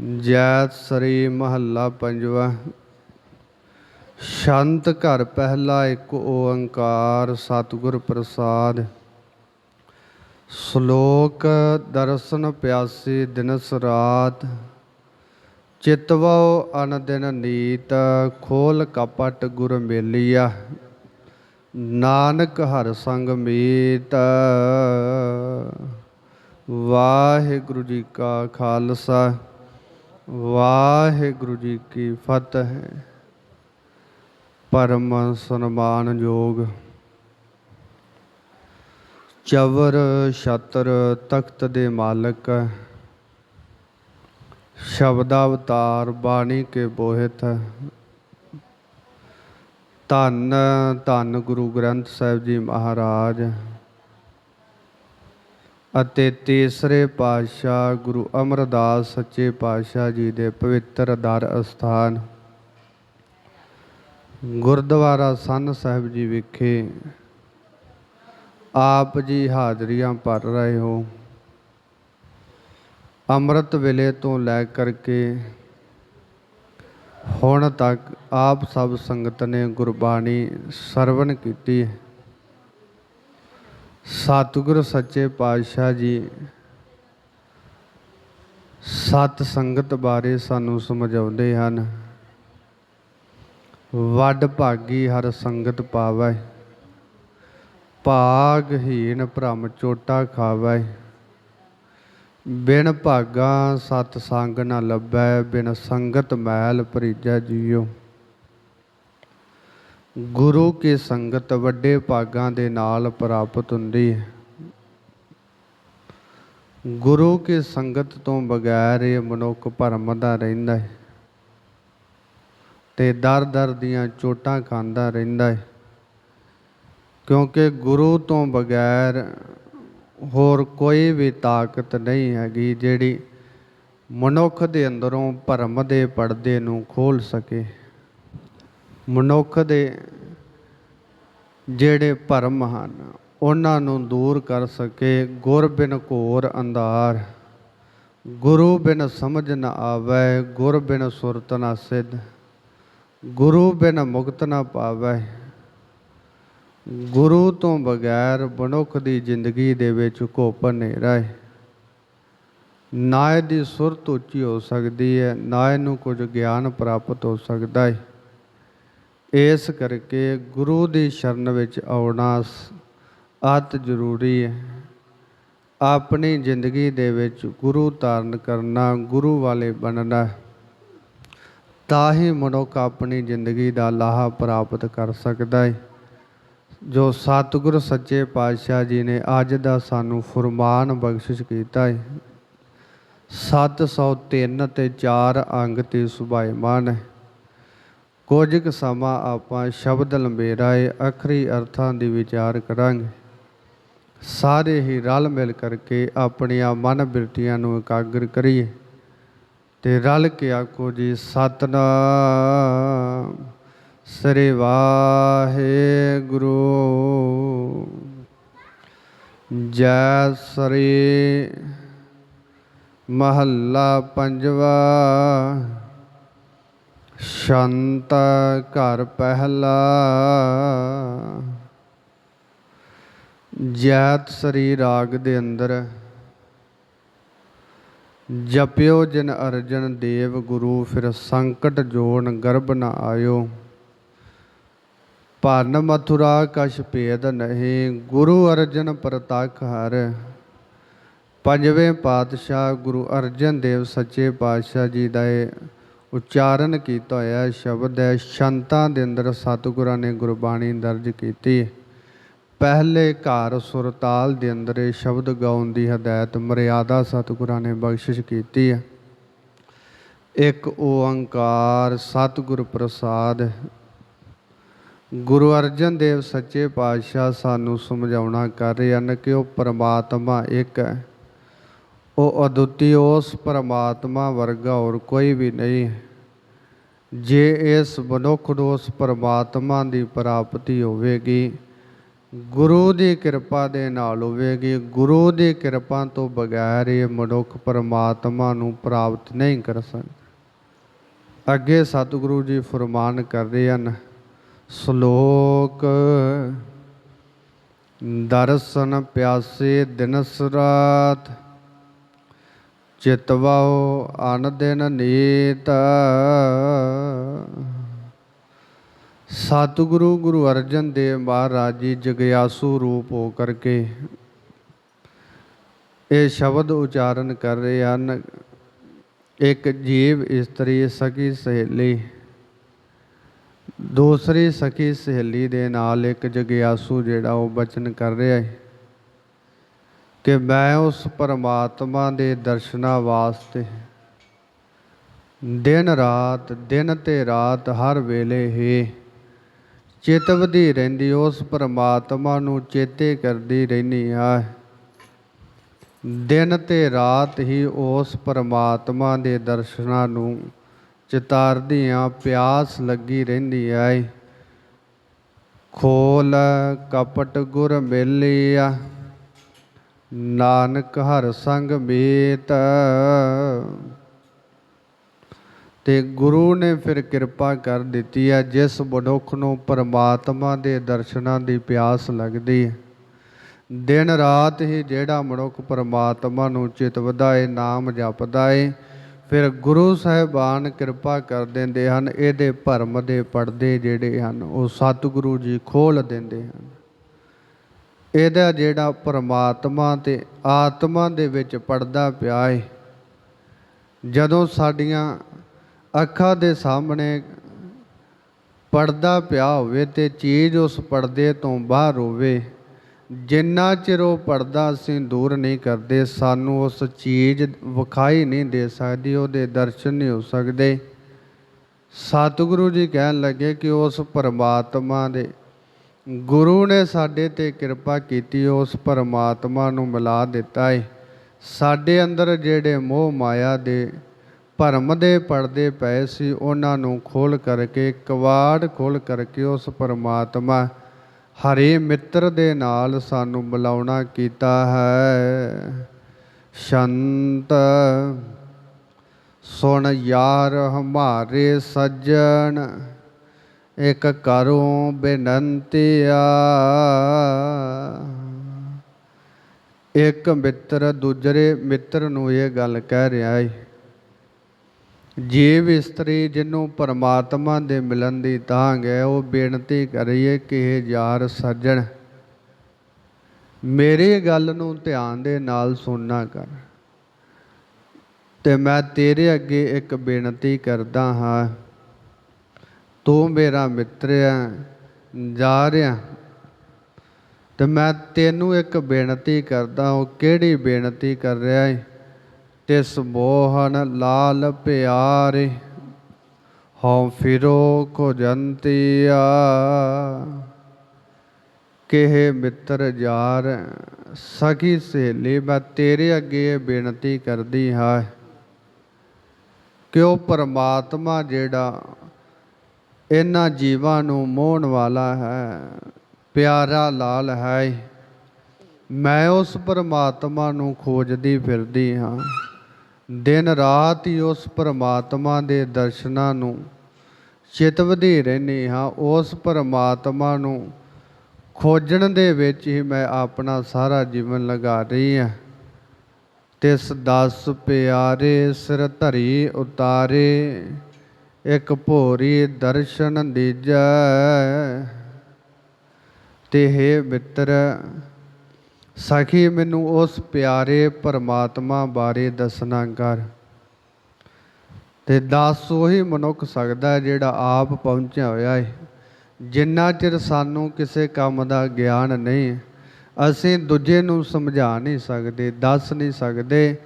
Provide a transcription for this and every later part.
ਜੈਤ ਸਰੀ ਮਹੱਲਾ ਪੰਜਵਾ। ਸ਼ੰਤ ਘਰ ਪਹਿਲਾ ਇੱਕ ਓੰਕਾਰ ਸਤਿਗੁਰ ਪ੍ਰਸਾਦ। ਸ਼ਲੋਕ ਦਰਸ਼ਨ ਪਿਆਸੀ ਦਿਨਸ ਰਾਤ। ਚਿਤਵੋ ਅਨਦਿਨ ਨੀਤ, ਖੋਲ ਕਪਟ ਗੁਰ ਮੇਲੀਆ। ਨਾਨਕ ਹਰ ਸੰਗ ਮੀਤ। ਵਾਹਿਗੁਰੂ ਜੀ ਕਾ ਖਾਲਸਾ। ਵਾਹਿਗੁਰੂ ਜੀ ਕੀ ਫਤਿਹ। ਪਰਮ ਸਨਮਾਨਯੋਗ ਚਵਰ ਛਤਰ ਤਖਤ ਦੇ ਮਾਲਕ। ਸ਼ਬਦ ਅਵਤਾਰ ਬਾਣੀ ਕੇ ਬੋਹਿਤ। ਧੰਨ ਧੰਨ ਗੁਰੂ ਗ੍ਰੰਥ ਸਾਹਿਬ ਜੀ ਮਹਾਰਾਜ। ਅਤੇ ਤੀਸਰੇ ਪਾਤਸ਼ਾਹ ਗੁਰੂ ਅਮਰਦਾਸ ਸੱਚੇ ਪਾਤਸ਼ਾਹ ਜੀ ਦੇ ਪਵਿੱਤਰ ਦਰ ਅਸਥਾਨ ਗੁਰਦੁਆਰਾ ਸੰਨ ਸਾਹਿਬ ਜੀ ਵਿਖੇ ਆਪ ਜੀ ਹਾਜ਼ਰੀਆਂ ਭਰ ਰਹੇ ਹੋ। ਅੰਮ੍ਰਿਤ ਵੇਲੇ ਤੋਂ ਲੈ ਕਰਕੇ ਹੁਣ ਤੱਕ ਆਪ ਸਭ ਸੰਗਤ ਨੇ ਗੁਰਬਾਣੀ ਸਰਵਣ ਕੀਤੀ ਹੈ। ਸਤਿਗੁਰ ਸੱਚੇ ਪਾਤਸ਼ਾਹ ਜੀ, ਸਤ ਸੰਗਤ ਬਾਰੇ ਸਾਨੂੰ ਸਮਝਾਉਂਦੇ ਹਨ। ਵੱਡ ਭਾਗੀ ਹਰ ਸੰਗਤ ਪਾਵੈ ਭਾਗਹੀਣ ਭ੍ਰਮ ਚੋਟਾ ਖਾਵੈ। ਬਿਨ ਭਾਗਾ ਸਤ ਸੰਗ ਨ ਲੱਭੈ, ਬਿਨ ਸੰਗਤ ਮੈਲ ਭਰੀਜੈ ਜੀਉ ਗੁਰੂ ਕੀ ਸੰਗਤ ਵੱਡੇ ਭਾਗਾਂ ਦੇ ਨਾਲ ਪ੍ਰਾਪਤ ਹੁੰਦੀ ਹੈ। ਗੁਰੂ ਕੀ ਸੰਗਤ ਤੋਂ ਬਗੈਰ ਇਹ ਮਨੁੱਖ ਭਰਮ ਦਾ ਰਹਿੰਦਾ ਹੈ ਤੇ ਦਰ ਦਰ ਦੀਆਂ ਚੋਟਾਂ ਖਾਂਦਾ ਰਹਿੰਦਾ ਹੈ। ਕਿਉਂਕਿ ਗੁਰੂ ਤੋਂ ਬਗੈਰ ਹੋਰ ਕੋਈ ਵੀ ਤਾਕਤ ਨਹੀਂ ਹੈਗੀ ਜਿਹੜੀ ਮਨੁੱਖ ਦੇ ਅੰਦਰੋਂ ਭਰਮ ਦੇ ਪਰਦੇ ਨੂੰ ਖੋਲ ਸਕੇ। ਮਨੁੱਖ ਦੇ ਜਿਹੜੇ ਭਰਮ ਹਨ, ਉਹਨਾਂ ਨੂੰ ਦੂਰ ਕਰ ਸਕੇ। ਗੁਰ ਬਿਨ ਘੋਰ ਅੰਧਾਰ, ਗੁਰੂ ਬਿਨ ਸਮਝ ਨ ਆਵੈ, ਗੁਰ ਬਿਨ ਸੁਰਤ ਨ ਸਿਧ, ਗੁਰੂ ਬਿਨ ਮੁਕਤ ਨ ਪਾਵੈ। ਗੁਰੂ ਤੋਂ ਬਗੈਰ ਮਨੁੱਖ ਦੀ ਜ਼ਿੰਦਗੀ ਦੇ ਵਿੱਚ ਘੋਪ ਹਨੇਰਾ ਹੈ ਨਾ ਇਹਦੀ ਸੁਰਤ ਉੱਚੀ ਹੋ ਸਕਦੀ ਹੈ, ਨਾ ਇਹਨੂੰ ਕੁਝ ਗਿਆਨ ਪ੍ਰਾਪਤ ਹੋ ਸਕਦਾ ਹੈ। ਇਸ ਕਰਕੇ ਗੁਰੂ ਦੀ ਸ਼ਰਨ ਵਿੱਚ ਆਉਣਾ ਅਤ ਜ਼ਰੂਰੀ ਹੈ। ਆਪਣੀ ਜ਼ਿੰਦਗੀ ਦੇ ਵਿੱਚ ਗੁਰੂ ਧਾਰਨ ਕਰਨਾ, ਗੁਰੂ ਵਾਲੇ ਬਣਨਾ, ਤਾਂ ਹੀ ਮਨੁੱਖ ਆਪਣੀ ਜ਼ਿੰਦਗੀ ਦਾ ਲਾਹਾ ਪ੍ਰਾਪਤ ਕਰ ਸਕਦਾ ਹੈ। ਜੋ ਸਤਿਗੁਰ ਸੱਚੇ ਪਾਤਸ਼ਾਹ ਜੀ ਨੇ ਅੱਜ ਦਾ ਸਾਨੂੰ ਫਰਮਾਨ ਬਖਸ਼ਿਸ਼ ਕੀਤਾ ਹੈ। 703 ਤੇ 4 ਅੰਗ ਤੇ ਸੁਭਾਇਮਾਨ ਹੈ। ਕੁਝ ਕੁ ਸਮਾਂ ਆਪਾਂ ਸ਼ਬਦ ਲੰਬੇਰਾਏ ਅਖਰੀ ਅਰਥਾਂ ਦੀ ਵਿਚਾਰ ਕਰਾਂਗੇ। ਸਾਰੇ ਹੀ ਰਲ ਮਿਲ ਕਰਕੇ ਆਪਣੀਆਂ ਮਨ ਬਿਰਤੀਆਂ ਨੂੰ ਇਕਾਗਰ ਕਰੀਏ ਤੇ ਰਲ ਕੇ ਆਖੋ ਜੀ, ਸਤਨਾਮ, ਸ੍ਰੀ ਵਾਹਿਗੁਰੂ। ਜੈ ਸ੍ਰੀ ਮਹੱਲਾ ਪੰਜਵਾ ਸ਼ੰਤ ਘਰ ਪਹਿਲਾ। ਜੈਤ ਸਰੀ ਰਾਗ ਦੇ ਅੰਦਰ। ਜਪਿਓ ਜਿਨ ਅਰਜਨ ਦੇਵ ਗੁਰੂ, ਫਿਰ ਸੰਕਟ ਜੋਨ ਗਰਭ ਨ ਆਇਓ। ਭਰਨ ਮਥੁਰਾ ਕਛ ਭੇਦ ਨਹੀਂ, ਗੁਰੂ ਅਰਜਨ ਪ੍ਰਤਖ ਹਰ। ਪੰਜਵੇਂ ਪਾਤਸ਼ਾਹ ਗੁਰੂ ਅਰਜਨ ਦੇਵ ਸੱਚੇ ਪਾਤਸ਼ਾਹ ਜੀ ਦਾ ਉਚਾਰਨ ਕੀਤਾ ਹੋਇਆ ਸ਼ਬਦ ਹੈ ਸ਼ੰਤਾਂ ਦੇ ਅੰਦਰ ਸਤਿਗੁਰਾਂ ਨੇ ਗੁਰਬਾਣੀ ਦਰਜ ਕੀਤੀ। ਪਹਿਲੇ ਘਰ ਸੁਰਤਾਲ ਦੇ ਅੰਦਰ ਇਹ ਸ਼ਬਦ ਗਾਉਣ ਦੀ ਹਦਾਇਤ ਮਰਿਆਦਾ ਸਤਿਗੁਰਾਂ ਨੇ ਬਖਸ਼ਿਸ਼ ਕੀਤੀ ਹੈ। ਇੱਕ ਓੰਕਾਰ ਸਤਿਗੁਰ ਪ੍ਰਸਾਦ। ਗੁਰੂ ਅਰਜਨ ਦੇਵ ਸੱਚੇ ਪਾਤਸ਼ਾਹ ਸਾਨੂੰ ਸਮਝਾਉਣਾ ਕਰ ਰਹੇ ਹਨ ਕਿ ਉਹ ਪਰਮਾਤਮਾ ਇੱਕ ਹੈ। ਉਹ ਅਦੁੱਤੀ ਉਸ ਪਰਮਾਤਮਾ ਵਰਗਾ ਹੋਰ ਕੋਈ ਵੀ ਨਹੀਂ। ਹੈ ਜੇ ਇਸ ਮਨੁੱਖ ਨੂੰ ਉਸ ਪਰਮਾਤਮਾ ਦੀ ਪ੍ਰਾਪਤੀ ਹੋਵੇਗੀ, ਗੁਰੂ ਦੀ ਕਿਰਪਾ ਦੇ ਨਾਲ ਹੋਵੇਗੀ। ਗੁਰੂ ਦੀ ਕਿਰਪਾ ਤੋਂ ਬਗੈਰ ਇਹ ਮਨੁੱਖ ਪਰਮਾਤਮਾ ਨੂੰ ਪ੍ਰਾਪਤ ਨਹੀਂ ਕਰ ਸਕਦਾ। ਅੱਗੇ ਸਤਿਗੁਰੂ ਜੀ ਫਰਮਾਨ ਕਰਦੇ ਹਨ, ਸ਼ਲੋਕ ਦਰਸ਼ਨ ਪਿਆਸੇ ਦਿਨਸ ਰਾਤ ਚਿਤਵਾਓ ਅਨ ਦਿਨ ਨੀਤ। ਸਤਿਗੁਰੂ ਗੁਰੂ ਅਰਜਨ ਦੇਵ ਮਹਾਰਾਜ ਜੀ ਜਗਿਆਸੂ ਰੂਪ ਹੋ ਕਰਕੇ ਇਹ ਸ਼ਬਦ ਉਚਾਰਨ ਕਰ ਰਹੇ ਹਨ। ਇੱਕ ਜੀਵ ਇਸਤਰੀ ਸਕੀ ਸਹੇਲੀ, ਦੂਸਰੀ ਸਖੀ ਸਹੇਲੀ ਦੇ ਨਾਲ ਇੱਕ ਜਗਿਆਸੂ ਜਿਹੜਾ ਉਹ ਬਚਨ ਕਰ ਰਿਹਾ ਹੈ। ਕਿ ਮੈਂ ਉਸ ਪਰਮਾਤਮਾ ਦੇ ਦਰਸ਼ਨਾਂ ਵਾਸਤੇ ਦਿਨ ਰਾਤ, ਦਿਨ ਤੇ ਰਾਤ ਹਰ ਵੇਲੇ ਹੀ ਚਿਤਵਦੀ ਰਹਿੰਦੀ, ਉਸ ਪਰਮਾਤਮਾ ਨੂੰ ਚੇਤੇ ਕਰਦੀ ਰਹਿੰਦੀ ਆ ਦਿਨ ਤੇ ਰਾਤ ਹੀ ਉਸ ਪਰਮਾਤਮਾ ਦੇ ਦਰਸ਼ਨਾਂ ਨੂੰ ਚਿਤਾਰਦੀ ਚਿਤਾਰਦੀਆਂ ਪਿਆਸ ਲੱਗੀ ਰਹਿੰਦੀ ਐ ਖੋਲ, ਕਪਟ ਗੁਰ ਮੇਲਿਆ ਨਾਨਕ ਹਰ ਸੰਗ ਮੀਤ। ਤੇ ਗੁਰੂ ਨੇ ਫਿਰ ਕਿਰਪਾ ਕਰ ਦਿੱਤੀ ਹੈ, ਜਿਸ ਮਨੁੱਖ ਨੂੰ ਪਰਮਾਤਮਾ ਦੇ ਦਰਸ਼ਨਾਂ ਦੀ ਪਿਆਸ ਲੱਗਦੀ ਹੈ। ਦਿਨ ਰਾਤ ਹੀ ਜਿਹੜਾ ਮਨੁੱਖ ਪਰਮਾਤਮਾ ਨੂੰ ਚਿਤਵਦਾ ਏ ਨਾਮ ਜਪਦਾ ਏ, ਫਿਰ ਗੁਰੂ ਸਾਹਿਬਾਨ ਕਿਰਪਾ ਕਰ ਦਿੰਦੇ ਹਨ, ਇਹਦੇ ਭਰਮ ਦੇ ਪਰਦੇ ਜਿਹੜੇ ਹਨ, ਉਹ ਸਤਿਗੁਰੂ ਜੀ ਖੋਲ ਦਿੰਦੇ ਹਨ। ਇਹਦਾ ਜਿਹੜਾ ਪਰਮਾਤਮਾ ਤੇ ਆਤਮਾ ਦੇ ਵਿੱਚ ਪੜਦਾ ਪਿਆ ਏ, ਜਦੋਂ ਸਾਡੀਆਂ ਅੱਖਾਂ ਦੇ ਸਾਹਮਣੇ ਪਰਦਾ ਪਿਆ ਹੋਵੇ ਤੇ ਚੀਜ਼ ਉਸ ਪਰਦੇ ਤੋਂ ਬਾਹਰ ਹੋਵੇ, ਜਿੰਨਾ ਚਿਰ ਉਹ ਪਰਦਾ ਅਸੀਂ ਦੂਰ ਨਹੀਂ ਕਰਦੇ, ਸਾਨੂੰ ਉਸ ਚੀਜ਼ ਵਿਖਾਈ ਨਹੀਂ ਦੇ ਸਕਦੀ, ਉਹਦੇ ਦਰਸ਼ਨ ਨਹੀਂ ਹੋ ਸਕਦੇ। ਸਤਿਗੁਰੂ ਜੀ ਕਹਿਣ ਲੱਗੇ ਕਿ ਉਸ ਪਰਮਾਤਮਾ ਦੇ ਗੁਰੂ ਨੇ ਸਾਡੇ ਤੇ ਕਿਰਪਾ ਕੀਤੀ, ਉਸ ਪਰਮਾਤਮਾ ਨੂੰ ਮਿਲਾ ਦਿੱਤਾ ਏ। ਸਾਡੇ ਅੰਦਰ ਜਿਹੜੇ ਮੋਹ ਮਾਇਆ ਦੇ ਭਰਮ ਦੇ ਪਰਦੇ ਪਏ ਸੀ, ਉਹਨਾਂ ਨੂੰ ਖੋਲ ਕਰਕੇ, ਕਵਾੜ ਖੋਲ ਕਰਕੇ ਉਸ ਪਰਮਾਤਮਾ ਹਰੇ ਮਿੱਤਰ ਦੇ ਨਾਲ ਸਾਨੂੰ ਬੁਲਾਉਣਾ ਕੀਤਾ ਹੈ। ਸ਼ੰਤ, ਸੁਣ ਯਾਰ ਹਮਾਰੇ ਸੱਜਣ। ਇਕ ਕਰੂੰ ਬੇਨੰਤੀਆ ਇੱਕ ਮਿੱਤਰ ਦੂਜਰੇ ਮਿੱਤਰ ਨੂੰ ਇਹ ਗੱਲ ਕਹਿ ਰਿਹਾ ਹੈ ਜੀਵ ਇਸਤਰੀ ਜਿਹਨੂੰ ਪਰਮਾਤਮਾ ਦੇ ਮਿਲਣ ਦੀ ਤਾਂਘ ਹੈ, ਉਹ ਬੇਨਤੀ ਕਰੀਏ ਕਿ ਇਹ ਯਾਰ ਸੱਜਣ, ਮੇਰੀ ਗੱਲ ਨੂੰ ਧਿਆਨ ਦੇ ਨਾਲ ਸੁਣਨਾ ਕਰ। ਤੇ ਮੈਂ ਤੇਰੇ ਅੱਗੇ ਇੱਕ ਬੇਨਤੀ ਕਰਦਾ ਹਾਂ ਤੂੰ ਮੇਰਾ ਮਿੱਤਰ ਹੈ ਜਾ ਰਿਹਾ। ਤੇ ਮੈਂ ਤੈਨੂੰ ਇੱਕ ਬੇਨਤੀ ਕਰਦਾ ਹਾਂ, ਕਿਹੜੀ ਬੇਨਤੀ ਕਰ ਰਿਹਾ ਹੈ ਤਿਸ ਮੋਹਨ ਲਾਲ ਪਿਆਰੇ, ਹਉ ਫਿਰੋ ਕੋ ਜੰਤੀਆ ਕਿਹ ਮਿੱਤਰ ਜਾਰ ਸਖੀ ਸਹੇਲੀ, ਮੈਂ ਤੇਰੇ ਅੱਗੇ ਬੇਨਤੀ ਕਰਦੀ ਹਾਂ ਕਿ ਉਹ ਪਰਮਾਤਮਾ ਜਿਹੜਾ ਇਹਨਾਂ ਜੀਵਾਂ ਨੂੰ ਮੋਹਣ ਵਾਲਾ ਹੈ, ਪਿਆਰਾ ਲਾਲ ਹੈ। ਮੈਂ ਉਸ ਪਰਮਾਤਮਾ ਨੂੰ ਖੋਜਦੀ ਫਿਰਦੀ ਹਾਂ। ਦਿਨ ਰਾਤ ਹੀ ਉਸ ਪਰਮਾਤਮਾ ਦੇ ਦਰਸ਼ਨਾਂ ਨੂੰ ਚਿਤਵਦੀ ਰਹਿੰਦੀ ਹਾਂ। ਉਸ ਪਰਮਾਤਮਾ ਨੂੰ ਖੋਜਣ ਦੇ ਵਿੱਚ ਹੀ ਮੈਂ ਆਪਣਾ ਸਾਰਾ ਜੀਵਨ ਲਗਾ ਰਹੀ ਹਾਂ। ਤਿਸ ਦਸ ਪਿਆਰੇ ਸਿਰ ਧਰੀ ਉਤਾਰੇ। ਇੱਕ ਭੋਰੀ ਦਰਸ਼ਨ ਦੀਜੈ ਤੇ ਹੈ ਮਿੱਤਰ। ਸਖੀ, ਮੈਨੂੰ ਉਸ ਪਿਆਰੇ ਪਰਮਾਤਮਾ ਬਾਰੇ ਦੱਸਣਾ ਕਰ। ਤੇ ਦੱਸ ਉਹੀ ਮਨੁੱਖ ਸਕਦਾ ਜਿਹੜਾ ਆਪ ਪਹੁੰਚਿਆ ਹੋਇਆ ਹੈ ਜਿੰਨਾ ਚਿਰ ਸਾਨੂੰ ਕਿਸੇ ਕੰਮ ਦਾ ਗਿਆਨ ਨਹੀਂ, ਅਸੀਂ ਦੂਜੇ ਨੂੰ ਸਮਝਾ ਨਹੀਂ ਸਕਦੇ, ਦੱਸ ਨਹੀਂ ਸਕਦੇ।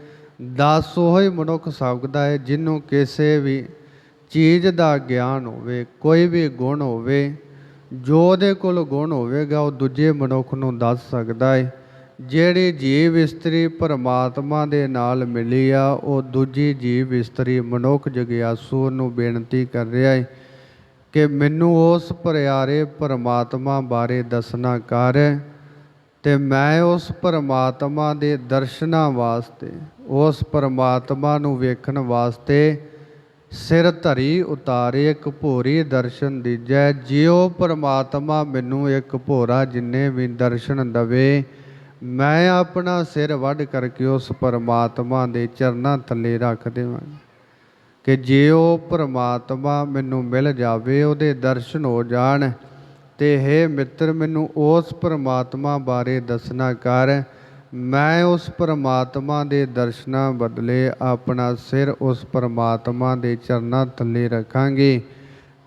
ਦੱਸ ਉਹੀ ਮਨੁੱਖ ਸਕਦਾ ਹੈ ਜਿਹਨੂੰ ਕਿਸੇ ਵੀ ਚੀਜ਼ ਦਾ ਗਿਆਨ ਹੋਵੇ, ਕੋਈ ਵੀ ਗੁਣ ਹੋਵੇ, ਜੋ ਉਹਦੇ ਕੋਲ ਗੁਣ ਹੋਵੇਗਾ, ਉਹ ਦੂਜੇ ਮਨੁੱਖ ਨੂੰ ਦੱਸ ਸਕਦਾ ਹੈ ਜਿਹੜੀ ਜੀਵ ਇਸਤਰੀ ਪਰਮਾਤਮਾ ਦੇ ਨਾਲ ਮਿਲੀ ਆ, ਉਹ ਦੂਜੀ ਜੀਵ ਇਸਤਰੀ ਮਨੁੱਖ ਜਗਿਆਸੂ ਨੂੰ ਬੇਨਤੀ ਕਰ ਰਿਹਾ ਹੈ ਕਿ ਮੈਨੂੰ ਉਸ ਪਿਆਰੇ ਪਰਮਾਤਮਾ ਬਾਰੇ ਦੱਸਣਾ ਕਰ ਤੇ ਮੈਂ ਉਸ ਪਰਮਾਤਮਾ ਦੇ ਦਰਸ਼ਨਾਂ ਵਾਸਤੇ, ਉਸ ਪਰਮਾਤਮਾ ਨੂੰ ਵੇਖਣ ਵਾਸਤੇ ਸਿਰ ਧਰੀ ਉਤਾਰੇ ਇੱਕ ਭੋਰੀ ਦਰਸ਼ਨ ਦੀਜੈ, ਜਿਉ ਪਰਮਾਤਮਾ ਮੈਨੂੰ ਇੱਕ ਭੋਰਾ ਜਿੰਨੇ ਵੀ ਦਰਸ਼ਨ ਦਵੇ, ਮੈਂ ਆਪਣਾ ਸਿਰ ਵੱਢ ਕਰਕੇ ਉਸ ਪਰਮਾਤਮਾ ਦੇ ਚਰਨਾਂ ਥੱਲੇ ਰੱਖ ਦੇਵਾਂ ਕਿ ਜੇ ਉਹ ਪਰਮਾਤਮਾ ਮੈਨੂੰ ਮਿਲ ਜਾਵੇ, ਉਹਦੇ ਦਰਸ਼ਨ ਹੋ ਜਾਣ ਤੇ ਹੈ ਮਿੱਤਰ, ਮੈਨੂੰ ਉਸ ਪਰਮਾਤਮਾ ਬਾਰੇ ਦੱਸਣਾ ਕਰ ਮੈਂ ਉਸ ਪਰਮਾਤਮਾ ਦੇ ਦਰਸ਼ਨਾਂ ਬਦਲੇ ਆਪਣਾ ਸਿਰ ਉਸ ਪਰਮਾਤਮਾ ਦੇ ਚਰਨਾਂ ਥੱਲੇ ਰੱਖਾਂਗੀ।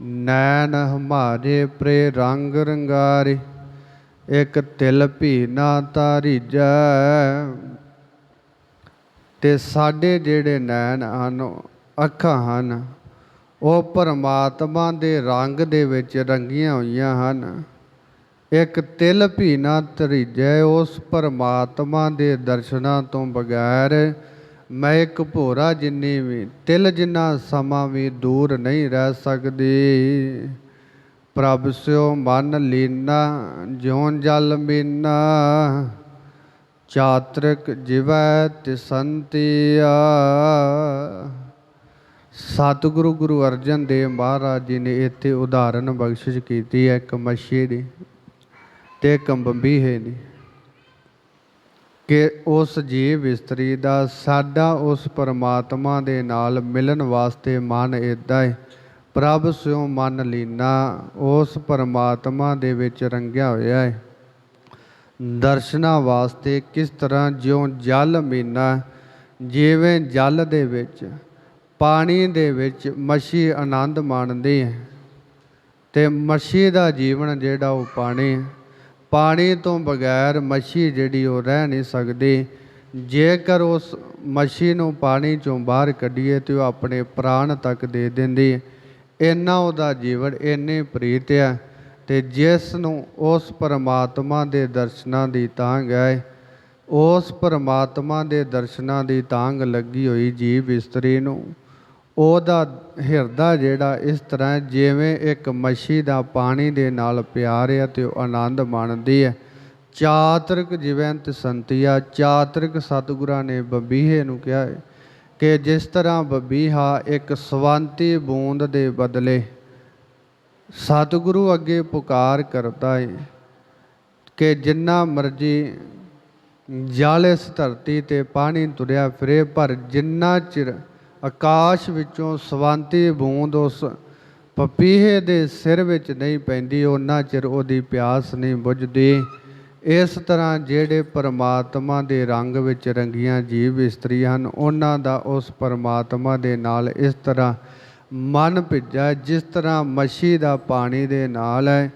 ਨੈਣ ਹਮਾਰੇ ਪ੍ਰੇ ਰੰਗ ਰੰਗਾਰੇ, ਇੱਕ ਤਿਲ ਭੀ ਨਾ ਤਾਰੀਜੈ ਤੇ ਸਾਡੇ ਜਿਹੜੇ ਨੈਣ ਹਨ, ਅੱਖਾਂ ਹਨ, ਉਹ ਪਰਮਾਤਮਾ ਦੇ ਰੰਗ ਦੇ ਵਿੱਚ ਰੰਗੀਆਂ ਹੋਈਆਂ ਹਨ। ਇੱਕ ਤਿਲ ਭੀ ਨਾ ਤਰੀਜੈ ਉਸ ਪਰਮਾਤਮਾ ਦੇ ਦਰਸ਼ਨਾਂ ਤੋਂ ਬਗੈਰ ਮੈਂ ਇੱਕ ਭੋਰਾ ਜਿੰਨੀ ਵੀ, ਤਿਲ ਜਿੰਨਾ ਸਮਾਂ ਵੀ ਦੂਰ ਨਹੀਂ ਰਹਿ ਸਕਦੀ। ਪ੍ਰਭ ਸਿਓ ਮਨ ਲੀਨਾ, ਜਿਉਂ ਜਲ ਮੀਨਾ, ਚਾਤ੍ਰਿਕ ਜਿਵੈ ਤਿਸੰਤੀਆ। ਸਤਿਗੁਰੂ ਗੁਰੂ ਅਰਜਨ ਦੇਵ ਮਹਾਰਾਜ ਜੀ ਨੇ ਇੱਥੇ ਉਦਾਹਰਨ ਬਖਸ਼ਿਸ਼ ਕੀਤੀ ਹੈ ਇੱਕ ਮੱਛੀ ਦੀ। ਤੇ ਇੱਕ ਬੰਬੀਹੇ ਦੀ ਕਿ ਉਸ ਜੀਵ ਇਸਤਰੀ ਦਾ ਸਾਡਾ ਉਸ ਪਰਮਾਤਮਾ ਦੇ ਨਾਲ ਮਿਲਣ ਵਾਸਤੇ ਮਨ ਏਦਾਂ ਹੈ ਪ੍ਰਭ ਸਿਓ ਮਨ ਲੀਨਾ, ਉਸ ਪਰਮਾਤਮਾ ਦੇ ਵਿੱਚ ਰੰਗਿਆ ਹੋਇਆ ਹੈ ਦਰਸ਼ਨਾਂ ਵਾਸਤੇ ਕਿਸ ਤਰ੍ਹਾਂ ਜਿਉਂ ਜਲ ਮੀਨਾ, ਜਿਵੇਂ ਜਲ ਦੇ ਵਿੱਚ, ਪਾਣੀ ਦੇ ਵਿੱਚ ਮੱਛੀ ਆਨੰਦ ਮਾਣਦੀ ਹੈ ਤੇ ਮੱਛੀ ਦਾ ਜੀਵਨ ਜਿਹੜਾ ਉਹ ਪਾਣੀ ਹੈ ਪਾਣੀ ਤੋਂ ਬਗੈਰ ਮੱਛੀ ਜਿਹੜੀ ਉਹ ਰਹਿ ਨਹੀਂ ਸਕਦੀ। ਜੇਕਰ ਉਸ ਮੱਛੀ ਨੂੰ ਪਾਣੀ ਚੋਂ ਬਾਹਰ ਕੱਢੀਏ ਤੇ ਉਹ ਆਪਣੇ ਪ੍ਰਾਣ ਤੱਕ ਦੇ ਦਿੰਦੀ। ਇੰਨਾ ਉਹਦਾ ਜੀਵਨ ਇੰਨੇ ਪ੍ਰੀਤ ਹੈ ਤੇ ਜਿਸ ਨੂੰ ਉਸ ਪਰਮਾਤਮਾ ਦੇ ਦਰਸ਼ਨਾਂ ਦੀ ਤਾਂਘ ਹੈ, ਉਸ ਪਰਮਾਤਮਾ ਦੇ ਦਰਸ਼ਨਾਂ ਦੀ ਤਾਂਘ ਲੱਗੀ ਹੋਈ ਜੀਵ ਇਸਤਰੀ ਨੂੰ ਉਹਦਾ ਹਿਰਦਾ ਜਿਹੜਾ ਇਸ ਤਰ੍ਹਾਂ ਜਿਵੇਂ ਇੱਕ ਮੱਛੀ ਦਾ ਪਾਣੀ ਦੇ ਨਾਲ ਪਿਆਰ ਹੈ ਤੇ ਉਹ ਆਨੰਦ ਮਾਣਦੀ ਹੈ। ਚਾਤ੍ਰਿਕ ਜਿਵੰਤ ਸੰਤਿਆ, ਚਾਤ੍ਰਿਕ ਸਤਿਗੁਰਾਂ ਨੇ ਬਬੀਹੇ ਨੂੰ ਕਿਹਾ ਹੈ ਕਿ ਜਿਸ ਤਰ੍ਹਾਂ ਬਬੀਹਾ ਇੱਕ ਸਵੰਤੀ ਬੂੰਦ ਦੇ ਬਦਲੇ ਸਤਿਗੁਰੂ ਅੱਗੇ ਪੁਕਾਰ ਕਰਦਾ ਹੈ ਕਿ ਜਿੰਨਾ ਮਰਜ਼ੀ ਜਲ ਇਸ ਧਰਤੀ ਤੇ ਪਾਣੀ ਤੁਰਿਆ ਫਿਰੇ, ਪਰ ਜਿੰਨਾ ਚਿਰ ਆਕਾਸ਼ ਵਿੱਚੋਂ ਸਵੰਤੀ ਬੂੰਦ ਉਸ ਪਪੀਹੇ ਦੇ ਸਿਰ ਵਿੱਚ ਨਹੀਂ ਪੈਂਦੀ ਉਹਨਾਂ ਚਿਰ ਉਹਦੀ ਪਿਆਸ ਨਹੀਂ ਬੁਝਦੀ। ਇਸ ਤਰ੍ਹਾਂ ਜਿਹੜੇ ਪਰਮਾਤਮਾ ਦੇ ਰੰਗ ਵਿੱਚ ਰੰਗੀਆਂ ਜੀਵ ਇਸਤਰੀ ਹਨ, ਉਹਨਾਂ ਦਾ ਉਸ ਪਰਮਾਤਮਾ ਦੇ ਨਾਲ ਇਸ ਤਰ੍ਹਾਂ ਮਨ ਭਿੱਜਾ, ਜਿਸ ਤਰ੍ਹਾਂ ਮੱਛੀ ਦਾ ਪਾਣੀ ਦੇ ਨਾਲ ਹੈ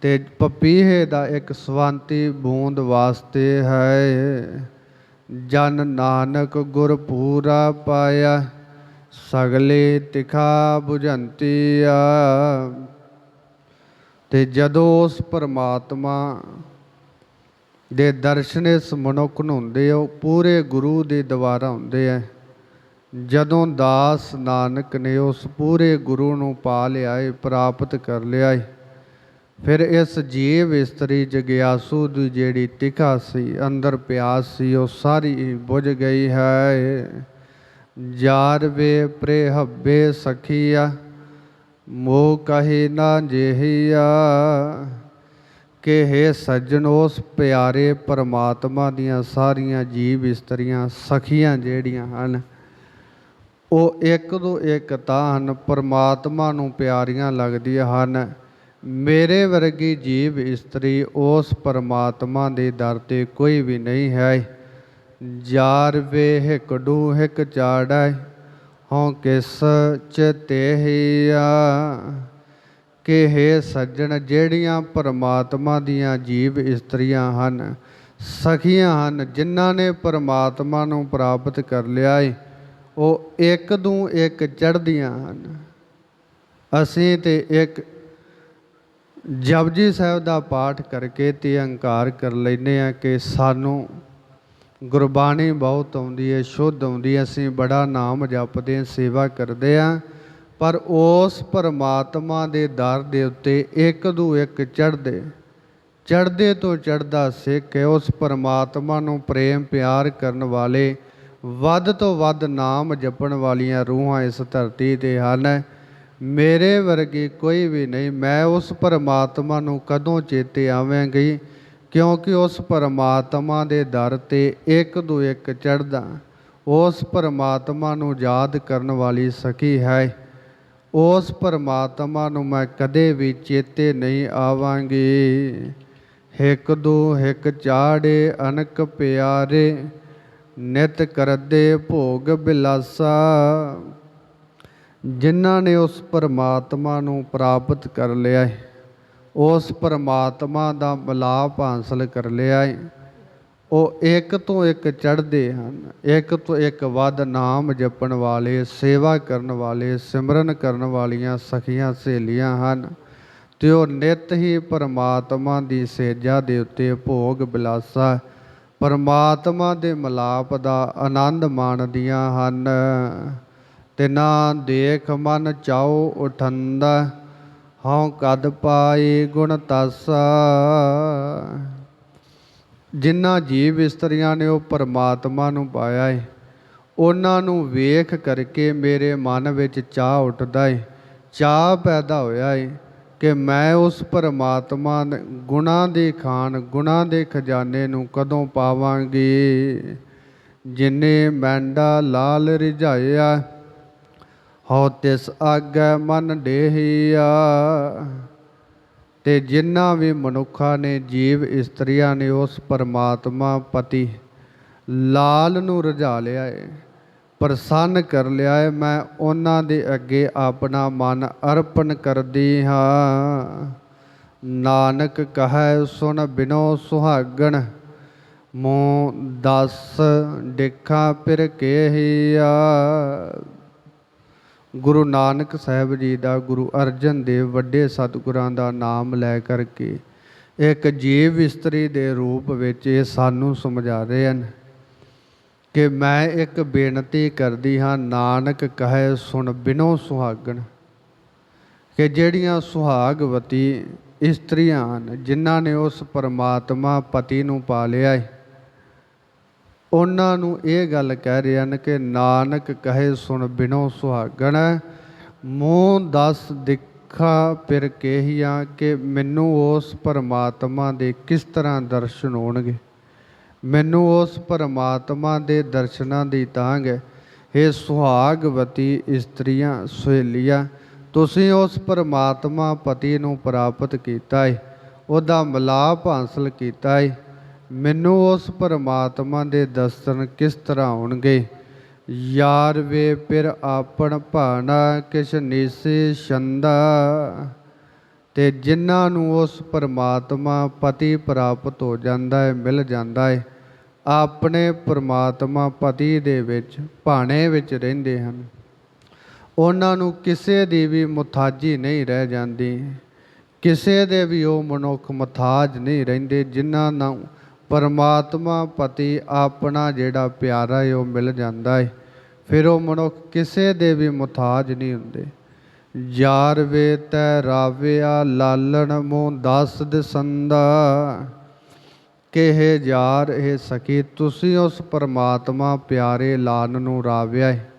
ਤੇ ਪਪੀਹੇ ਦਾ ਇੱਕ ਸਵੰਤੀ ਬੂੰਦ ਵਾਸਤੇ ਹੈ। ਜਨ ਨਾਨਕ ਗੁਰ ਪੂਰਾ ਪਾਇਆ। ਸਗਲੇ ਤਿਖਾ 부ਝੰਤੀਆ ਤੇ ਜਦੋਂ ਉਸ ਪਰਮਾਤਮਾ ਦੇ ਦਰਸ਼ਨ ਇਸ ਮਨੁੱਖ ਨੂੰ ਹੁੰਦੇ ਆ, ਉਹ ਪੂਰੇ ਗੁਰੂ ਦੇ ਦੁਆਰਾ ਹੁੰਦੇ ਆ। ਜਦੋਂ ਦਾਸ ਨਾਨਕ ਨੇ ਉਸ ਪੂਰੇ ਗੁਰੂ ਨੂੰ ਪਾ ਲਿਆ ਏ, ਪ੍ਰਾਪਤ ਕਰ ਲਿਆ ਏ, ਫਿਰ ਇਸ ਜੀਵ ਇਸਤਰੀ ਜਗਿਆਸੂ ਦੀ ਜਿਹੜੀ ਤਿਖਾ ਸੀ, ਅੰਦਰ ਪਿਆਸ ਸੀ, ਉਹ ਸਾਰੀ ਬੁਝ ਗਈ ਹੈ। ਜਾਰ ਵੇ ਪ੍ਰੇ ਹੱਬੇ ਸਖੀਆ, ਮੋਹ ਕਹੇ ਨਾ ਜਿਹਿਆ। ਕਿ ਹੈ ਸੱਜਣ, ਉਸ ਪਿਆਰੇ ਪਰਮਾਤਮਾ ਦੀਆਂ ਸਾਰੀਆਂ ਜੀਵ ਇਸਤਰੀਆਂ, ਸਖੀਆਂ ਜਿਹੜੀਆਂ ਹਨ, ਉਹ ਇੱਕ ਤੋਂ ਇੱਕ ਤਾਂ ਹਨ, ਪਰਮਾਤਮਾ ਨੂੰ ਪਿਆਰੀਆਂ ਲੱਗਦੀਆਂ ਹਨ। ਮੇਰੇ ਵਰਗੀ ਜੀਵ ਇਸਤਰੀ, ਉਸ ਪਰਮਾਤਮਾ ਦੇ ਦਰ ਤੇ ਕੋਈ ਵੀ ਨਹੀਂ ਹੈ। ਯਾਰ ਵੇ ਹਿਕ ਡੂ ਹਿਕ ਚਾੜੈ ਹਉ ਕਿਸ ਚ ਚਤੇਹੀਆ ਕਿ ਹੈ ਸੱਜਣ ਜਿਹੜੀਆਂ ਪਰਮਾਤਮਾ ਦੀਆਂ ਜੀਵ ਇਸਤਰੀਆਂ ਹਨ ਸਖੀਆਂ ਹਨ ਜਿਨ੍ਹਾਂ ਨੇ ਪਰਮਾਤਮਾ ਨੂੰ ਪ੍ਰਾਪਤ ਕਰ ਲਿਆ ਏ ਉਹ ਇੱਕ ਦੂ ਇੱਕ ਚੜ੍ਹਦੀਆਂ ਹਨ ਅਸੀਂ ਤੇ ਇੱਕ ਜਪਜੀ ਸਾਹਿਬ ਦਾ ਪਾਠ ਕਰਕੇ ਤੇ ਹੰਕਾਰ ਕਰ ਲੈਨੇ ਆ ਕਿ ਸਾਨੂੰ ਗੁਰਬਾਣੀ ਬਹੁਤ ਆਉਂਦੀ ਹੈ, ਸ਼ੁੱਧ ਆਉਂਦੀ ਹੈ, ਅਸੀਂ ਬੜਾ ਨਾਮ ਜਪਦੇ ਹਾਂ, ਸੇਵਾ ਕਰਦੇ ਹਾਂ, ਪਰ ਉਸ ਪਰਮਾਤਮਾ ਦੇ ਦਰ ਦੇ ਉੱਤੇ ਇੱਕ ਦੂ ਇੱਕ ਚੜ੍ਹਦੇ ਚੜ੍ਹਦੇ ਤੋਂ ਚੜ੍ਹਦਾ ਸਿੱਖ ਹੈ, ਉਸ ਪਰਮਾਤਮਾ ਨੂੰ ਪ੍ਰੇਮ ਪਿਆਰ ਕਰਨ ਵਾਲੇ, ਵੱਧ ਤੋਂ ਵੱਧ ਨਾਮ ਜਪਣ ਵਾਲੀਆਂ ਰੂਹਾਂ ਇਸ ਧਰਤੀ ਤੇ ਹਨ। ਮੇਰੇ ਵਰਗੀ ਕੋਈ ਵੀ ਨਹੀਂ, ਮੈਂ ਉਸ ਪਰਮਾਤਮਾ ਨੂੰ ਕਦੋਂ ਚੇਤੇ ਆਵਾਂਗੀ? ਕਿਉਂਕਿ ਉਸ ਪਰਮਾਤਮਾ ਦੇ ਦਰ ਤੇ ਇੱਕ ਦੋ ਇੱਕ ਚੜ੍ਹਦਾ, ਉਸ ਪਰਮਾਤਮਾ ਨੂੰ ਯਾਦ ਕਰਨ ਵਾਲੀ ਸਖੀ ਹੈ। ਉਸ ਪਰਮਾਤਮਾ ਨੂੰ ਮੈਂ ਕਦੇ ਵੀ ਚੇਤੇ ਨਹੀਂ ਆਵਾਂਗੀ। ਹਿਕ ਦੋ ਹਿਕ ਚਾੜੇ ਅਨਕ ਪਿਆਰੇ, ਨਿਤ ਕਰਦੇ ਭੋਗ ਬਿਲਾਸਾ। ਜਿਨ੍ਹਾਂ ਨੇ ਉਸ ਪਰਮਾਤਮਾ ਨੂੰ ਪ੍ਰਾਪਤ ਕਰ ਲਿਆ ਹੈ। ਉਸ ਪਰਮਾਤਮਾ ਦਾ ਮਿਲਾਪ ਹਾਸਲ ਕਰ ਲਿਆ ਹੈ ਉਹ ਇੱਕ ਤੋਂ ਇੱਕ ਚੜ੍ਹਦੇ ਹਨ, ਇੱਕ ਤੋਂ ਇੱਕ ਵੱਧ ਨਾਮ ਜਪਣ ਵਾਲੇ, ਸੇਵਾ ਕਰਨ ਵਾਲੇ, ਸਿਮਰਨ ਕਰਨ ਵਾਲੀਆਂ ਸਖੀਆਂ ਸਹੇਲੀਆਂ ਹਨ। ਤੇ ਉਹ ਨਿਤ ਹੀ ਪਰਮਾਤਮਾ ਦੀ ਸੇਜਾ ਦੇ ਉੱਤੇ ਭੋਗ ਬਿਲਾਸਾ, ਪਰਮਾਤਮਾ ਦੇ ਮਿਲਾਪ ਦਾ ਆਨੰਦ ਮਾਣਦੀਆਂ ਹਨ। ਤੇ ਨਾ ਦੇਖ ਮਨ ਚਾਉ ਉਠੰਦਾ ਹਉ ਕਦ ਪਾਈ ਗੁਣ ਤਾਸਾ। ਜਿਨ੍ਹਾਂ ਜੀਵ ਇਸਤਰੀਆਂ ਨੇ ਉਹ ਪਰਮਾਤਮਾ ਨੂੰ ਪਾਇਆ ਏ, ਉਹਨਾਂ ਨੂੰ ਵੇਖ ਕਰਕੇ ਮੇਰੇ ਮਨ ਵਿੱਚ ਚਾਹ ਉੱਠਦਾ ਏ। ਚਾਹ ਪੈਦਾ ਹੋਇਆ ਏ ਕਿ ਮੈਂ ਉਸ ਪਰਮਾਤਮਾ ਦੇ ਗੁਣਾਂ ਦੇ ਖਾਨ, ਗੁਣਾਂ ਦੇ ਖਜ਼ਾਨੇ ਨੂੰ ਕਦੋਂ ਪਾਵਾਂਗੀ। ਜਿਨੇ ਮੈਂਡਾ ਲਾਲ ਰਿਝਾਇਆ ਹਉ ਤਿਸ ਆਗੈ ਮਨ ਡੇਹੀਆ, ਤੇ ਜਿਨ੍ਹਾਂ ਵੀ ਮਨੁੱਖਾਂ ਨੇ ਜੀਵ ਇਸਤਰੀਆਂ ਨੇ ਉਸ ਪਰਮਾਤਮਾ ਪਤੀ ਲਾਲ ਨੂੰ ਰਝਾ ਲਿਆ ਏ, ਪ੍ਰਸੰਨ ਕਰ ਲਿਆ ਏ, ਮੈਂ ਉਹਨਾਂ ਦੇ ਅੱਗੇ ਆਪਣਾ ਮਨ ਅਰਪਣ ਕਰਦੀ ਹਾਂ। ਨਾਨਕ ਕਹੈ, ਸੁਣ ਬਿਨੋ ਸੁਹਾਗਣ ਮੋ ਦਸ ਡਿਖਾ ਪਿਰ ਕੇਹੀਆ। ਗੁਰੂ ਨਾਨਕ ਸਾਹਿਬ ਜੀ ਦਾ ਗੁਰੂ ਅਰਜਨ ਦੇਵ ਵੱਡੇ ਸਤਿਗੁਰਾਂ ਦਾ ਨਾਮ ਲੈ ਕਰਕੇ ਇੱਕ ਜੀਵ ਇਸਤਰੀ ਦੇ ਰੂਪ ਵਿੱਚ ਇਹ ਸਾਨੂੰ ਸਮਝਾ ਰਹੇ ਹਨ ਕਿ ਮੈਂ ਇੱਕ ਬੇਨਤੀ ਕਰਦੀ ਹਾਂ, ਨਾਨਕ ਕਹੇ ਸੁਣ ਬਿਨੋ ਸੁਹਾਗਣ, ਕਿ ਜਿਹੜੀਆਂ ਸੁਹਾਗਵਤੀ ਇਸਤਰੀਆਂ ਹਨ, ਜਿਨ੍ਹਾਂ ਨੇ ਉਸ ਪਰਮਾਤਮਾ ਪਤੀ ਨੂੰ ਪਾ ਲਿਆ ਹੈ ਉਹਨਾਂ ਨੂੰ ਇਹ ਗੱਲ ਕਹਿ ਰਹੇ ਹਨ ਕਿ, ਨਾਨਕ ਕਹੇ ਸੁਣ ਬਿਨੋ ਸੁਹਾਗਣ, ਮੂੰਹ ਦਸ ਦਿਖਾ ਫਿਰ ਕੇਹੀਆਂ ਕਿ ਮੈਨੂੰ ਉਸ ਪਰਮਾਤਮਾ ਦੇ ਕਿਸ ਤਰ੍ਹਾਂ ਦਰਸ਼ਨ ਹੋਣਗੇ? ਮੈਨੂੰ ਉਸ ਪਰਮਾਤਮਾ ਦੇ ਦਰਸ਼ਨਾਂ ਦੀ ਤਾਂਗ ਹੈ। ਇਹ ਸੁਹਾਗਵਤੀ ਇਸਤਰੀਆਂ, ਸੁਹੇਲੀਆਂ, ਤੁਸੀਂ ਉਸ ਪਰਮਾਤਮਾ ਪਤੀ ਨੂੰ ਪ੍ਰਾਪਤ ਕੀਤਾ ਹੈ ਉਹਦਾ ਮਿਲਾਪ ਹਾਸਲ ਕੀਤਾ ਹੈ ਮੈਨੂੰ ਉਸ ਪਰਮਾਤਮਾ ਦੇ ਦਰਸ਼ਨ ਕਿਸ ਤਰ੍ਹਾਂ ਹੋਣਗੇ? ਯਾਰ ਵੇ, ਫਿਰ ਆਪਣ ਭਾਣਾ ਕਿਛ ਨੀਸੇ ਛੰਦਾ। ਤੇ ਜਿਨ੍ਹਾਂ ਨੂੰ ਉਸ ਪਰਮਾਤਮਾ ਪਤੀ ਪ੍ਰਾਪਤ ਹੋ ਜਾਂਦਾ ਹੈ ਮਿਲ ਜਾਂਦਾ ਹੈ ਆਪਣੇ ਪਰਮਾਤਮਾ ਪਤੀ ਦੇ ਵਿੱਚ, ਭਾਣੇ ਵਿੱਚ ਰਹਿੰਦੇ ਹਨ। ਉਹਨਾਂ ਨੂੰ ਕਿਸੇ ਦੀ ਵੀ ਮੁਤਾਜੀ ਨਹੀਂ ਰਹਿ ਜਾਂਦੀ। ਕਿਸੇ ਦੇ ਵੀ ਉਹ ਮਨੁੱਖ ਮਥਾਜ ਨਹੀਂ ਰਹਿੰਦੇ, ਜਿਨ੍ਹਾਂ ਨੂੰ ਪਰਮਾਤਮਾ ਪਤੀ ਆਪਣਾ ਜਿਹੜਾ ਪਿਆਰਾ ਹੈ ਉਹ ਮਿਲ ਜਾਂਦਾ ਹੈ ਫਿਰ ਉਹ ਮਨੁੱਖ ਕਿਸੇ ਦੇ ਵੀ ਮੁਤਾਜ ਨਹੀਂ ਹੁੰਦੇ। ਯਾਰ ਵੇ ਤੈ ਰਾਵਿਆ, ਲਾਲਣ ਮੋ ਦਸ ਦਸੰਦਾ। ਕਿਹ ਯਾਰ ਇਹ ਸਕੀ, ਤੁਸੀਂ ਉਸ ਪਰਮਾਤਮਾ ਪਿਆਰੇ ਲਾਲ ਨੂੰ ਰਾਵਿਆ ਹੈ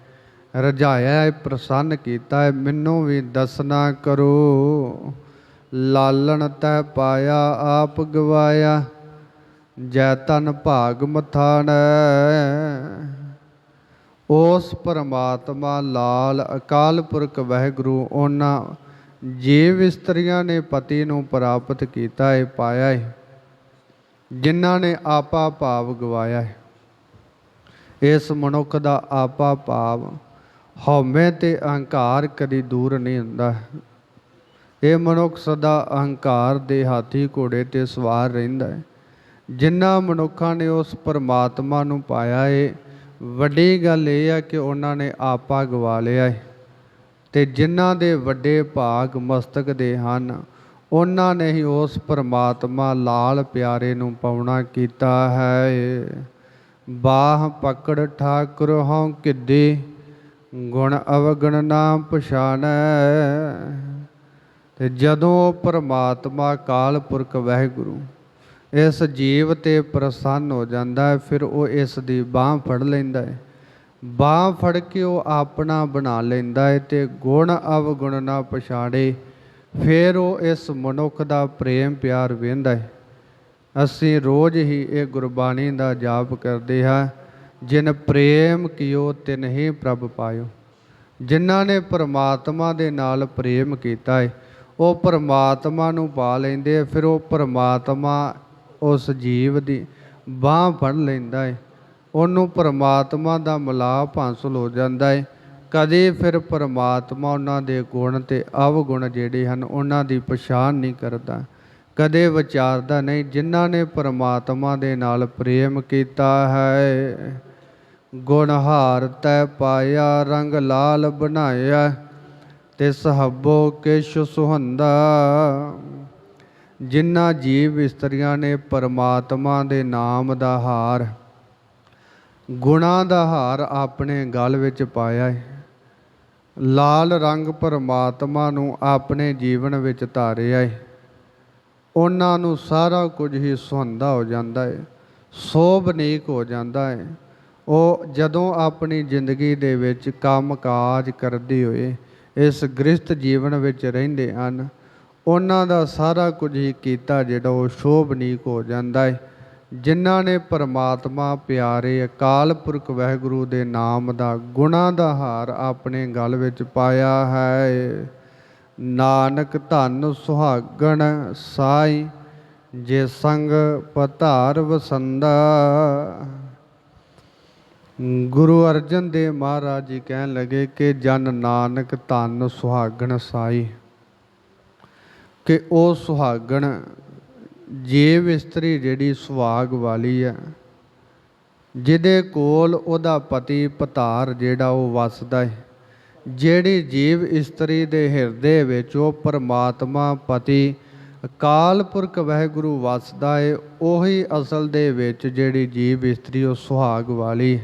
ਰਜਾਇਆ ਹੈ ਪ੍ਰਸੰਨ ਕੀਤਾ ਹੈ ਮੈਨੂੰ ਵੀ ਦਸਨਾ ਕਰੋ। ਲਾਲਣ ਤੈ ਪਾਇਆ, ਆਪ ਗਵਾਇਆ। ਜੈ ਤਨ ਭਾਗ ਮਥਾਨ ਉਸ ਪਰਮਾਤਮਾ ਲਾਲ ਅਕਾਲ ਪੁਰਖ ਵਹਿਗੁਰੂ ਉਹਨਾਂ ਜੀਵ ਇਸਤਰੀਆਂ ਨੇ ਪਤੀ ਨੂੰ ਪ੍ਰਾਪਤ ਕੀਤਾ ਹੈ ਪਾਇਆ ਹੈ ਜਿਨ੍ਹਾਂ ਨੇ ਆਪਾ ਭਾਵ ਗਵਾਇਆ ਹੈ ਇਸ ਮਨੁੱਖ ਦਾ ਆਪਾ ਭਾਵ ਹਉਮੈ ਤੇ ਅਹੰਕਾਰ ਕਦੀ ਦੂਰ ਨਹੀਂ ਹੁੰਦਾ। ਇਹ ਮਨੁੱਖ ਸਦਾ ਅਹੰਕਾਰ ਦੇ ਹਾਥੀ ਘੋੜੇ ਤੇ ਸਵਾਰ ਰਹਿੰਦਾ ਹੈ ਜਿਨ੍ਹਾਂ ਮਨੁੱਖਾਂ ਨੇ ਉਸ ਪਰਮਾਤਮਾ ਨੂੰ ਪਾਇਆ ਏ, ਵੱਡੀ ਗੱਲ ਇਹ ਹੈ ਕਿ ਉਹਨਾਂ ਨੇ ਆਪਾ ਗਵਾ ਲਿਆ ਹੈ ਤੇ ਜਿਨ੍ਹਾਂ ਦੇ ਵੱਡੇ ਭਾਗ ਮਸਤਕ ਦੇ ਹਨ, ਉਹਨਾਂ ਨੇ ਹੀ ਉਸ ਪਰਮਾਤਮਾ ਲਾਲ ਪਿਆਰੇ ਨੂੰ ਪਾਉਣਾ ਕੀਤਾ ਹੈ ਬਾਹ ਪਕੜ ਠਾਕੁਰ ਹਉ ਕਿੱਦੇ, ਗੁਣ ਅਵਗਣ ਨਾ ਪਛਾਣੈ ਤੇ ਜਦੋਂ ਉਹ ਪ੍ਰਮਾਤਮਾ ਕਾਲ ਪੁਰਖ ਵਾਹਿਗੁਰੂ ਇਸ ਜੀਵ ਤੇ ਪ੍ਰਸੰਨ ਹੋ ਜਾਂਦਾ ਹੈ, ਫਿਰ ਉਹ ਇਸ ਦੀ ਬਾਹ ਫੜ ਲੈਂਦਾ ਹੈ। ਬਾਹ ਫੜ ਕੇ ਉਹ ਆਪਣਾ ਬਣਾ ਲੈਂਦਾ ਹੈ ਤੇ ਗੁਣ ਅਵਗੁਣ ਨਾ ਪਛਾੜੇ ਫਿਰ ਉਹ ਇਸ ਮਨੁੱਖ ਦਾ ਪ੍ਰੇਮ ਪਿਆਰ ਵੇਂਦਾ ਹੈ। ਅਸੀਂ ਰੋਜ਼ ਹੀ ਇਹ ਗੁਰਬਾਣੀ ਦਾ ਜਾਪ ਕਰਦੇ ਹਾਂ, ਜਿਨ ਪ੍ਰੇਮ ਕਿਓ ਤਿਨ ਹੀ ਪ੍ਰਭ ਪਾਇਓ। ਜਿਨ੍ਹਾਂ ਨੇ ਪਰਮਾਤਮਾ ਦੇ ਨਾਲ ਪ੍ਰੇਮ ਕੀਤਾ ਹੈ, ਉਹ ਪਰਮਾਤਮਾ ਨੂੰ ਪਾ ਲੈਂਦੇ ਫਿਰ ਉਹ ਪਰਮਾਤਮਾ ਉਸ ਜੀਵ ਦੀ ਬਾਹ ਫੜ ਲੈਂਦਾ ਹੈ ਉਹਨੂੰ ਪਰਮਾਤਮਾ ਦਾ ਮਿਲਾਪ ਹਾਸਲ ਹੋ ਜਾਂਦਾ ਹੈ ਕਦੇ ਫਿਰ ਪਰਮਾਤਮਾ ਉਹਨਾਂ ਦੇ ਗੁਣ ਤੇ ਅਵਗੁਣ ਜਿਹੜੇ ਹਨ, ਉਹਨਾਂ ਦੀ ਪਛਾਣ ਨਹੀਂ ਕਰਦਾ। ਕਦੇ ਵਿਚਾਰਦਾ ਨਹੀਂ, ਜਿਨ੍ਹਾਂ ਨੇ ਪਰਮਾਤਮਾ ਦੇ ਨਾਲ ਪ੍ਰੇਮ ਕੀਤਾ ਹੈ ਗੁਣਹਾਰ ਤੈ ਪਾਇਆ, ਰੰਗ ਲਾਲ ਬਣਾਇਆ ਤੇ ਸਹਬੋ ਕਿਛ ਸੁਹੰਦਾ। ਜਿਨ੍ਹਾਂ ਜੀਵ ਇਸਤਰੀਆਂ ਨੇ ਪਰਮਾਤਮਾ ਦੇ ਨਾਮ ਦਾ ਹਾਰ, ਗੁਣਾ ਦਾ ਹਾਰ ਆਪਣੇ ਗਲ ਵਿੱਚ ਪਾਇਆ ਹੈ ਲਾਲ ਰੰਗ ਪਰਮਾਤਮਾ ਨੂੰ ਆਪਣੇ ਜੀਵਨ ਵਿੱਚ ਧਾਰਿਆ ਹੈ ਉਹਨਾਂ ਨੂੰ ਸਾਰਾ ਕੁਝ ਹੀ ਸੁਹੰਦਾ ਹੋ ਜਾਂਦਾ ਹੈ ਸੋਭਨੀਕ ਹੋ ਜਾਂਦਾ ਹੈ ਉਹ ਜਦੋਂ ਆਪਣੀ ਜ਼ਿੰਦਗੀ ਦੇ ਵਿੱਚ ਕੰਮ ਕਾਜ ਕਰਦੇ ਹੋਏ ਇਸ ਗ੍ਰਸਥ ਜੀਵਨ ਵਿੱਚ ਰਹਿੰਦੇ ਹਨ ਉਹਨਾਂ ਦਾ ਸਾਰਾ ਕੁਝ ਹੀ ਕੀਤਾ ਜਿਹੜਾ ਉਹ ਸ਼ੋਭਨੀਕ ਹੋ ਜਾਂਦਾ ਹੈ ਜਿਨ੍ਹਾਂ ਨੇ ਪਰਮਾਤਮਾ ਪਿਆਰੇ ਅਕਾਲ ਪੁਰਖ ਵਾਹਿਗੁਰੂ ਦੇ ਨਾਮ ਦਾ ਗੁਣਾ ਦਾ ਹਾਰ ਆਪਣੇ ਗਲ ਵਿੱਚ ਪਾਇਆ ਹੈ। ਨਾਨਕ ਧਨ ਸੁਹਾਗਣ ਸਾਈ, ਜੇ ਸੰਗ ਪਧਾਰ ਵਸੰਦਾ। ਗੁਰੂ ਅਰਜਨ ਦੇਵ ਮਹਾਰਾਜ ਜੀ ਕਹਿਣ ਲੱਗੇ ਕਿ ਜਨ ਨਾਨਕ ਧਨ ਸੁਹਾਗਣ ਸਾਈ। ਕਿ ਉਹ ਸੁਹਾਗਣ ਜੀਵ ਇਸਤਰੀ ਜਿਹੜੀ ਸੁਹਾਗ ਵਾਲੀ ਹੈ, ਜਿਹਦੇ ਕੋਲ ਉਹਦਾ ਪਤੀ ਪਤਾਰ ਜਿਹੜਾ ਉਹ ਵਸਦਾ ਹੈ, ਜਿਹੜੀ ਜੀਵ ਇਸਤਰੀ ਦੇ ਹਿਰਦੇ ਵਿੱਚ ਉਹ ਪਰਮਾਤਮਾ ਪਤੀ ਅਕਾਲ ਪੁਰਖ ਵਾਹਿਗੁਰੂ ਵਸਦਾ ਏ ਉਹੀ ਅਸਲ ਦੇ ਵਿੱਚ ਜਿਹੜੀ ਜੀਵ ਇਸਤਰੀ ਉਹ ਸੁਹਾਗ ਵਾਲੀ,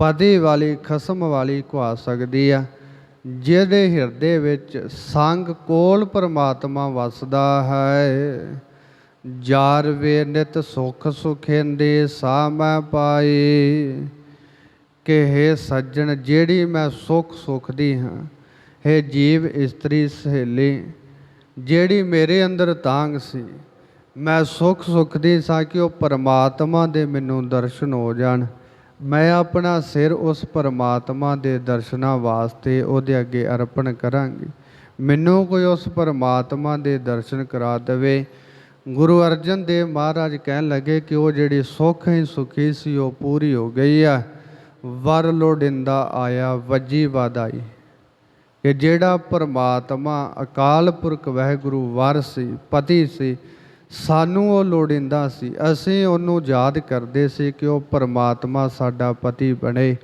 ਪਤੀ ਵਾਲੀ, ਖਸਮ ਵਾਲੀ ਕਹਾ ਸਕਦੀ ਆ। ਜਿਹਦੇ ਹਿਰਦੇ ਵਿੱਚ ਸੰਗ ਕੋਲ ਪਰਮਾਤਮਾ ਵਸਦਾ ਹੈ। ਜਾਰ ਵੇ ਨਿਤ ਸੁਖ ਸੁਖੇਂਦੇ ਸਾ ਮੈਂ ਪਾਈ ਕਿ ਹੈ ਸੱਜਣ ਜਿਹੜੀ ਮੈਂ ਸੁਖ ਸੁਖਦੀ ਹਾਂ, ਹੈ ਜੀਵ ਇਸਤਰੀ ਸਹੇਲੀ, ਜਿਹੜੀ ਮੇਰੇ ਅੰਦਰ ਤਾਂਗ ਸੀ, ਮੈਂ ਸੁਖ ਸੁਖਦੀ ਸਾਂ ਕਿ ਉਹ ਪਰਮਾਤਮਾ ਦੇ ਮੈਨੂੰ ਦਰਸ਼ਨ ਹੋ ਜਾਣ। ਮੈਂ ਆਪਣਾ ਸਿਰ ਉਸ ਪਰਮਾਤਮਾ ਦੇ ਦਰਸ਼ਨਾਂ ਵਾਸਤੇ ਉਹਦੇ ਅੱਗੇ ਅਰਪਣ ਕਰਾਂਗੀ। ਮੈਨੂੰ ਕੋਈ ਉਸ ਪਰਮਾਤਮਾ ਦੇ ਦਰਸ਼ਨ ਕਰਾ ਦੇਵੇ। ਗੁਰੂ ਅਰਜਨ ਦੇਵ ਮਹਾਰਾਜ ਕਹਿਣ ਲੱਗੇ ਕਿ ਉਹ ਜਿਹੜੀ ਸੁੱਖ ਹੀ, ਸੁਖੀ ਸੀ, ਉਹ ਪੂਰੀ ਹੋ ਗਈ ਆ। ਵਰ ਲੋੜਿੰਦਾ ਆਇਆ, ਵੱਜੀ ਵਾਦਾਈ ਕਿ ਜਿਹੜਾ ਪਰਮਾਤਮਾ ਅਕਾਲ ਪੁਰਖ, ਵਹਿਗੁਰੂ, ਵਰ ਸੀ, ਪਤੀ ਸੀ ਸਾਨੂੰ ਉਹ ਲੋੜਿੰਦਾ ਸੀ। ਅਸੀਂ ਉਹਨੂੰ ਯਾਦ ਕਰਦੇ ਸੀ ਕਿ ਉਹ ਪਰਮਾਤਮਾ ਸਾਡਾ ਪਤੀ ਬਣੇ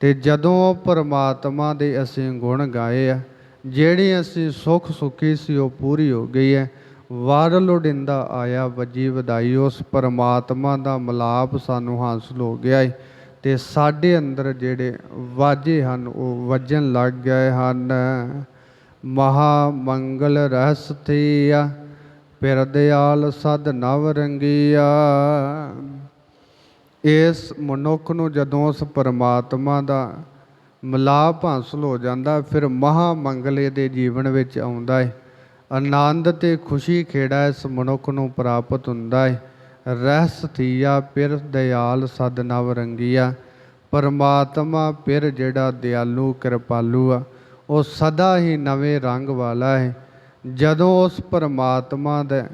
ਤੇ ਜਦੋਂ ਉਹ ਪਰਮਾਤਮਾ ਦੇ ਅਸੀਂ ਗੁਣ ਗਾਏ ਆ, ਜਿਹੜੀ ਅਸੀਂ ਸੁਖ ਸੁਖੀ ਸੀ ਉਹ ਪੂਰੀ ਹੋ ਗਈ ਹੈ। ਵਾਰ ਲੋੜਿੰਦਾ ਆਇਆ ਵੱਜੀ ਵਧਾਈ, ਉਸ ਪਰਮਾਤਮਾ ਦਾ ਮਲਾਪ ਸਾਨੂੰ ਹਾਸਲ ਹੋ ਗਿਆ ਹੈ ਤੇ ਸਾਡੇ ਅੰਦਰ ਜਿਹੜੇ ਵਾਜੇ ਹਨ, ਉਹ ਵੱਜਣ ਲੱਗ ਗਏ ਹਨ। ਮਹਾ ਮੰਗਲ ਰਹਿਸ ਥੀਆ ਪਿਰ ਦਿਆਲ ਸਦ ਨਵ ਰੰਗੀਆ। ਇਸ ਮਨੁੱਖ ਨੂੰ ਜਦੋਂ ਉਸ ਪਰਮਾਤਮਾ ਦਾ ਮਿਲਾਪ ਹਾਸਲ ਹੋ ਜਾਂਦਾ, ਫਿਰ ਮਹਾ ਮੰਗਲੇ ਦੇ ਜੀਵਨ ਵਿੱਚ ਆਉਂਦਾ ਹੈ ਆਨੰਦ ਤੇ ਖੁਸ਼ੀ ਖੇੜਾ ਇਸ ਮਨੁੱਖ ਨੂੰ ਪ੍ਰਾਪਤ ਹੁੰਦਾ ਹੈ ਰਹਿਸ ਥੀਆ ਪਿਰ ਦਿਆਲ ਸਦ ਨਵ ਰੰਗੀਆ। ਪਰਮਾਤਮਾ ਪਿਰ ਜਿਹੜਾ ਦਿਆਲੂ ਕਿਰਪਾਲੂ ਆ, ਉਹ ਸਦਾ ਹੀ ਨਵੇਂ ਰੰਗ ਵਾਲਾ ਹੈ ਜਦੋਂ ਉਸ ਪਰਮਾਤਮਾ ਦਾ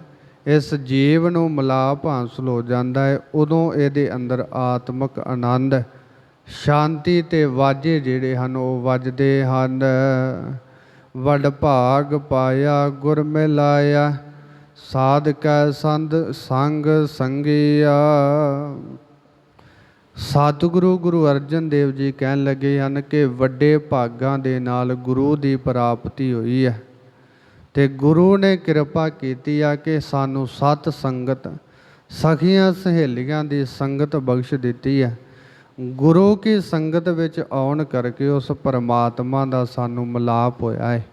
ਇਸ ਜੀਵ ਨੂੰ ਮਿਲਾਪ ਹਾਸਲ ਹੋ ਜਾਂਦਾ ਹੈ, ਉਦੋਂ ਇਹਦੇ ਅੰਦਰ ਆਤਮਿਕ ਆਨੰਦ, ਸ਼ਾਂਤੀ ਤੇ ਵਾਜੇ ਜਿਹੜੇ ਹਨ, ਉਹ ਵੱਜਦੇ ਹਨ। ਵੱਡ ਭਾਗ ਪਾਇਆ, ਗੁਰ ਮਿਲਾਇਆ, ਸਾਧਕੈ ਸੰਧ, ਸੰਗ ਸੰਗਿਆ। ਸਤਿਗੁਰੂ ਗੁਰੂ ਅਰਜਨ ਦੇਵ ਜੀ ਕਹਿਣ ਲੱਗੇ ਹਨ ਕਿ ਵੱਡੇ ਭਾਗਾਂ ਦੇ ਨਾਲ ਗੁਰੂ ਦੀ ਪ੍ਰਾਪਤੀ ਹੋਈ ਹੈ। ਤੇ ਗੁਰੂ ਨੇ ਕਿਰਪਾ ਕੀਤੀ ਆ ਕਿ ਸਾਨੂੰ ਸਤ ਸੰਗਤ, ਸਖੀਆਂ ਸਹੇਲੀਆਂ ਦੀ ਸੰਗਤ ਬਖਸ਼ ਦਿੱਤੀ ਹੈ ਗੁਰੂ ਕੀ ਸੰਗਤ ਵਿੱਚ ਆਉਣ ਕਰਕੇ ਉਸ ਪਰਮਾਤਮਾ ਦਾ ਸਾਨੂੰ ਮਿਲਾਪ ਹੋਇਆ ਹੈ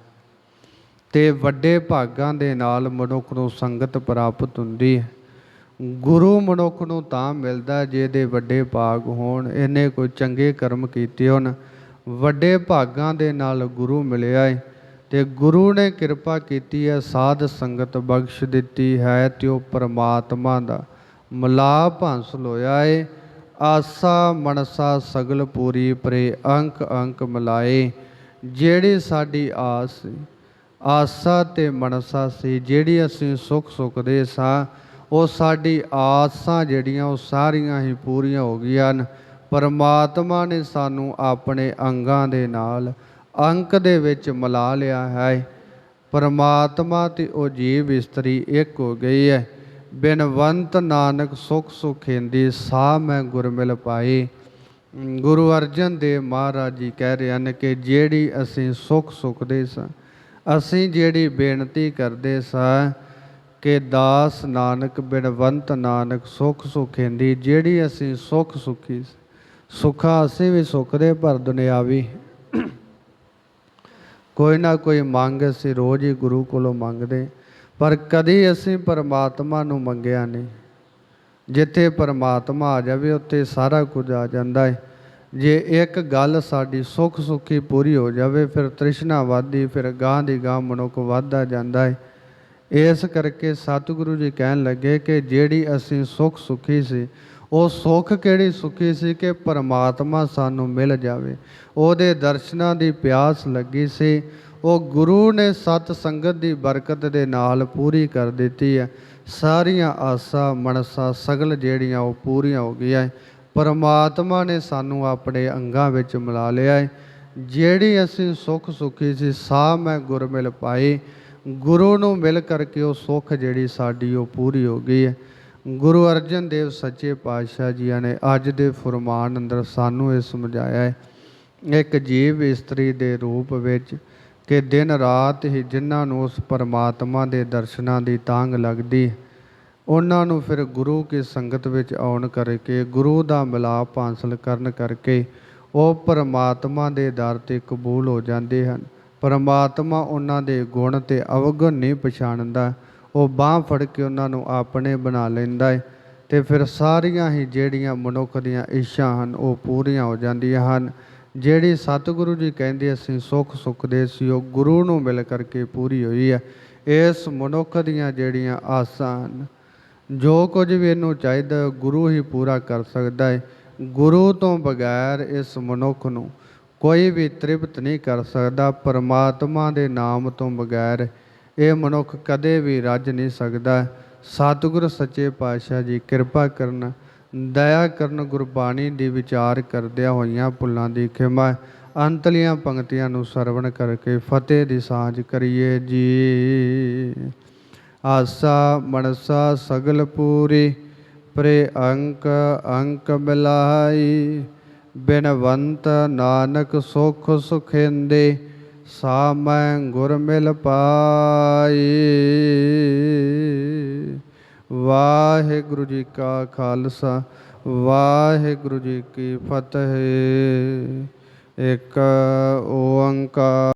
ਤੇ ਵੱਡੇ ਭਾਗਾਂ ਦੇ ਨਾਲ ਮਨੁੱਖ ਨੂੰ ਸੰਗਤ ਪ੍ਰਾਪਤ ਹੁੰਦੀ ਹੈ ਗੁਰੂ ਮਨੁੱਖ ਨੂੰ ਤਾਂ ਮਿਲਦਾ ਜਿਹਦੇ ਵੱਡੇ ਭਾਗ ਹੋਣ, ਇਹਨੇ ਕੋਈ ਚੰਗੇ ਕਰਮ ਕੀਤੇ ਹੋਣ। ਵੱਡੇ ਭਾਗਾਂ ਦੇ ਨਾਲ ਗੁਰੂ ਮਿਲਿਆ ਹੈ ਤੇ ਗੁਰੂ ਨੇ ਕਿਰਪਾ ਕੀਤੀ ਹੈ, ਸਾਧ ਸੰਗਤ ਬਖਸ਼ ਦਿੱਤੀ ਹੈ, ਤੇ ਉਹ ਪਰਮਾਤਮਾ ਦਾ ਮਿਲਾਪ ਹਾਸਲ ਹੋਇਆ ਏ। ਆਸਾ ਮਨਸਾ ਸਗਲ ਪੂਰੀ ਪਰੇ ਅੰਕ ਅੰਕ ਮਿਲਾਏ। ਜਿਹੜੀ ਸਾਡੀ ਆਸ ਸੀ ਆਸਾ ਤੇ ਮਨਸਾ ਸੀ, ਜਿਹੜੀ ਅਸੀਂ ਸੁਖ ਸੁਖਦੇ ਸਾਂ, ਉਹ ਸਾਡੀ ਆਸਾਂ ਜਿਹੜੀਆਂ ਉਹ ਸਾਰੀਆਂ ਹੀ ਪੂਰੀਆਂ ਹੋ ਗਈਆਂ ਹਨ। ਪਰਮਾਤਮਾ ਨੇ ਸਾਨੂੰ ਆਪਣੇ ਅੰਗਾਂ ਦੇ ਨਾਲ ਅੰਕ ਦੇ ਵਿੱਚ ਮਿਲਾ ਲਿਆ ਹੈ। ਪਰਮਾਤਮਾ ਤੇ ਉਹ ਜੀਵ ਇਸਤਰੀ ਇੱਕ ਹੋ ਗਈ ਹੈ। ਬਿਨਵੰਤ ਨਾਨਕ ਸੁਖ ਸੁਖੇਂਦੀ ਸਾਹ ਮੈਂ ਗੁਰ ਮਿਲ ਪਾਈ। ਗੁਰੂ ਅਰਜਨ ਦੇਵ ਮਹਾਰਾਜ ਜੀ ਕਹਿ ਰਹੇ ਹਨ ਕਿ ਜਿਹੜੀ ਅਸੀਂ ਸੁਖ ਸੁਖਦੇ ਸਾਂ, ਅਸੀਂ ਜਿਹੜੀ ਬੇਨਤੀ ਕਰਦੇ ਸਾਂ, ਕਿ ਦਾਸ ਨਾਨਕ, ਬਿਨਵੰਤ ਨਾਨਕ ਸੁਖ ਸੁਖੇਂਦੀ ਜਿਹੜੀ ਅਸੀਂ ਸੁਖ ਸੁਖੀ, ਸੁਖਾ ਅਸੀਂ ਵੀ ਸੁਖਦੇ ਪਰ ਦੁਨਿਆਵੀ ਕੋਈ ਨਾ ਕੋਈ ਮੰਗ ਅਸੀਂ ਰੋਜ਼ ਹੀ ਗੁਰੂ ਕੋਲੋਂ ਮੰਗਦੇ ਪਰ ਕਦੀ ਅਸੀਂ ਪਰਮਾਤਮਾ ਨੂੰ ਮੰਗਿਆ ਨਹੀਂ। ਜਿੱਥੇ ਪਰਮਾਤਮਾ ਆ ਜਾਵੇ, ਉੱਥੇ ਸਾਰਾ ਕੁਝ ਆ ਜਾਂਦਾ ਹੈ। ਜੇ ਇੱਕ ਗੱਲ ਸਾਡੀ ਸੁੱਖ ਸੁਖੀ ਪੂਰੀ ਹੋ ਜਾਵੇ, ਫਿਰ ਤ੍ਰਿਸ਼ਨਾ ਵਾਦੀ ਫਿਰ ਗਾਂ ਦੀ ਗਾਂ ਮਨੁੱਖ ਵੱਧਦਾ ਜਾਂਦਾ ਹੈ। ਇਸ ਕਰਕੇ ਸਤਿਗੁਰੂ ਜੀ ਕਹਿਣ ਲੱਗੇ ਕਿ ਜਿਹੜੀ ਅਸੀਂ ਸੁੱਖ ਸੁਖੀ ਸੀ ਉਹ ਸੁੱਖ ਕਿਹੜੀ ਸੁਖੀ ਸੀ ਕਿ ਪਰਮਾਤਮਾ ਸਾਨੂੰ ਮਿਲ ਜਾਵੇ। ਉਹਦੇ ਦਰਸ਼ਨਾਂ ਦੀ ਪਿਆਸ ਲੱਗੀ ਸੀ। ਉਹ ਗੁਰੂ ਨੇ ਸਤ ਸੰਗਤ ਦੀ ਬਰਕਤ ਦੇ ਨਾਲ ਪੂਰੀ ਕਰ ਦਿੱਤੀ ਹੈ। ਸਾਰੀਆਂ ਆਸਾਂ, ਮਨਸਾ ਸਗਲ ਜਿਹੜੀਆਂ ਉਹ ਪੂਰੀਆਂ ਹੋ ਗਈਆਂ ਪਰਮਾਤਮਾ ਨੇ ਸਾਨੂੰ ਆਪਣੇ ਅੰਗਾਂ ਵਿੱਚ ਮਿਲਾ ਲਿਆ ਹੈ। ਜਿਹੜੀ ਅਸੀਂ ਸੁਖ ਸੁਖੀ ਸੀ, ਸਾਹ ਮੈਂ ਗੁਰ ਮਿਲ ਪਾਈ। ਗੁਰੂ ਨੂੰ ਮਿਲ ਕਰਕੇ ਉਹ ਸੁਖ ਜਿਹੜੀ ਸਾਡੀ ਉਹ ਪੂਰੀ ਹੋ ਗਈ ਹੈ। ਗੁਰੂ ਅਰਜਨ ਦੇਵ ਸੱਚੇ ਪਾਤਸ਼ਾਹ ਜੀਆਂ ਨੇ ਅੱਜ ਦੇ ਫਰਮਾਨ ਅੰਦਰ ਸਾਨੂੰ ਇਹ ਸਮਝਾਇਆ ਹੈ, ਇੱਕ ਜੀਵ ਇਸਤਰੀ ਦੇ ਰੂਪ ਵਿੱਚ ਕਿ ਦਿਨ ਰਾਤ ਹੀ ਜਿਨ੍ਹਾਂ ਨੂੰ ਉਸ ਪਰਮਾਤਮਾ ਦੇ ਦਰਸ਼ਨਾਂ ਦੀ ਤਾਂਗ ਲੱਗਦੀ, ਉਹਨਾਂ ਨੂੰ ਫਿਰ ਗੁਰੂ ਕੀ ਸੰਗਤ ਵਿੱਚ ਆਉਣ ਕਰਕੇ, ਗੁਰੂ ਦਾ ਮਿਲਾਪ ਹਾਸਲ ਕਰਨ ਕਰਕੇ ਉਹ ਪਰਮਾਤਮਾ ਦੇ ਦਰ ਤੇ ਕਬੂਲ ਹੋ ਜਾਂਦੇ ਹਨ। ਪਰਮਾਤਮਾ ਉਹਨਾਂ ਦੇ ਗੁਣ ਤੇ ਅਵਗੁਣ ਨਹੀਂ ਪਛਾਣਦਾ ਉਹ ਬਾਹ ਫੜ ਕੇ ਉਹਨਾਂ ਨੂੰ ਆਪਣੇ ਬਣਾ ਲੈਂਦਾ ਹੈ ਤੇ ਫਿਰ ਸਾਰੀਆਂ ਹੀ ਜਿਹੜੀਆਂ ਮਨੁੱਖ ਦੀਆਂ ਇੱਛਾ ਹਨ, ਉਹ ਪੂਰੀਆਂ ਹੋ ਜਾਂਦੀਆਂ ਹਨ। ਜਿਹੜੀ ਸਤਿਗੁਰੂ ਜੀ ਕਹਿੰਦੇ ਅਸੀਂ ਸੁੱਖ ਸੁਖਦੇ ਸੀ, ਉਹ ਗੁਰੂ ਨੂੰ ਮਿਲ ਕਰਕੇ ਪੂਰੀ ਹੋਈ ਹੈ। ਇਸ ਮਨੁੱਖ ਦੀਆਂ ਜਿਹੜੀਆਂ ਆਸਾਂ ਹਨ, ਜੋ ਕੁਝ ਵੀ ਇਹਨੂੰ ਚਾਹੀਦਾ ਗੁਰੂ ਹੀ ਪੂਰਾ ਕਰ ਸਕਦਾ ਹੈ ਗੁਰੂ ਤੋਂ ਬਗੈਰ ਇਸ ਮਨੁੱਖ ਨੂੰ ਕੋਈ ਵੀ ਤ੍ਰਿਪਤ ਨਹੀਂ ਕਰ ਸਕਦਾ। ਪਰਮਾਤਮਾ ਦੇ ਨਾਮ ਤੋਂ ਬਗੈਰ ਇਹ ਮਨੁੱਖ ਕਦੇ ਵੀ ਰੱਜ ਨਹੀਂ ਸਕਦਾ। ਸਤਿਗੁਰ ਸੱਚੇ ਪਾਤਸ਼ਾਹ ਜੀ ਕਿਰਪਾ ਕਰਨ, ਦਇਆ ਕਰਨ ਗੁਰਬਾਣੀ ਦੀ ਵਿਚਾਰ ਕਰਦਿਆਂ ਹੋਈਆਂ ਭੁੱਲਾਂ ਦੀ ਖਿਮਾ, ਅੰਤਲੀਆਂ ਪੰਕਤੀਆਂ ਨੂੰ ਸਰਵਣ ਕਰਕੇ ਫਤਿਹ ਦੀ ਸਾਂਝ ਕਰੀਏ ਜੀ। ਆਸਾ ਮਨਸਾ ਸਗਲ ਪੂਰੀ, ਪ੍ਰੇ ਅੰਕ ਅੰਕ ਮਿਲਾਈ, ਬਿਨਵੰਤ ਨਾਨਕ ਸੁਖ ਸੁਖਿੰਦੇ ਸਾ ਮੈਂ ਗੁਰ ਮਿਲ ਪਾਈ। ਵਾਹਿਗੁਰੂ ਜੀ ਕਾ ਖਾਲਸਾ, ਵਾਹਿਗੁਰੂ ਜੀ ਕੀ ਫਤਿਹ। ਇੱਕ ਓੰਕਾਰ